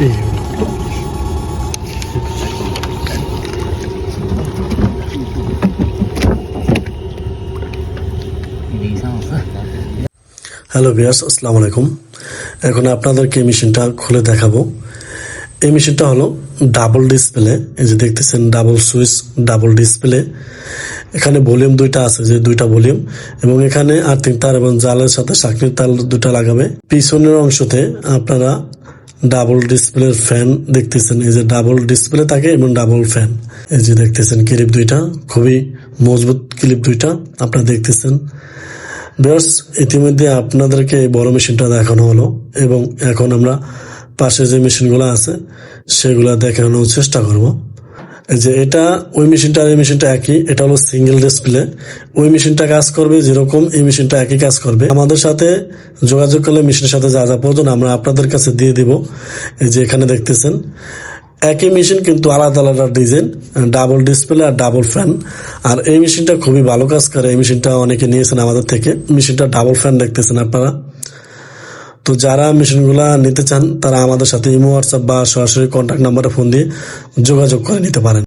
Hello viewers, আসসালামু আলাইকুম। এখন আপনাদেরকে এই মেশিনটা খুলে দেখাবো। এই মেশিনটা হলো ডাবল ডিসপ্লে। এই যে দেখতেছেন, ডাবল সুইচ, ডাবল ডিসপ্লে। এখানে ভলিউম দুইটা আছে, যে দুইটা ভলিউম। এবং এখানে আর্থিং তার এবং জালের সাথে শাকনির তার দুটা লাগাবে। পিছনের অংশতে আপনারা ডাবল ডিসপ্লে ফ্যান দেখতেছেন। এই যে ডাবল ডিসপ্লে থাকে এবং ডাবল ফ্যান। এই যে দেখতেছেন ক্লিপ দুইটা, খুবই মজবুত ক্লিপ দুইটা আপনারা দেখতেছেন। বেশ ইতিমধ্যে আপনাদেরকে এই বড় মেশিনটা দেখানো হলো এবং এখন আমরা পাশে যে মেশিনগুলো আছে, সেগুলো দেখানোর চেষ্টা করব। যে এটা, ওই মেশিনটা আর এই মেশিনটা একই, এটা হলো সিঙ্গেল ডিসপ্লে ওই মেশিনটা কাজ করবে যেরকম, এই মেশিনটা একই কাজ করবে। আমাদের সাথে যোগাযোগ করলে মেশিনের সাথে যা যা প্রয়োজন আমরা আপনাদের কাছে দিয়ে দিব। এই যে এখানে দেখতেছেন, একই মেশিন কিন্তু আলাদা আলাদা ডিজাইন, ডাবল ডিসপ্লে আর ডাবল ফ্যান আর এই মেশিনটা খুবই ভালো কাজ করে, এই মেশিনটা অনেকে নিয়েছেন আমাদের থেকে। মেশিনটা ডাবল ফ্যান দেখতেছেন আপনারা। তো যারা মেশিনগুলা নিতে চান, তারা আমাদের সাথে ইমো, হোয়াটসঅ্যাপ বা সরাসরি কন্ট্যাক্ট নাম্বারে ফোন দিয়ে যোগাযোগ করে নিতে পারেন।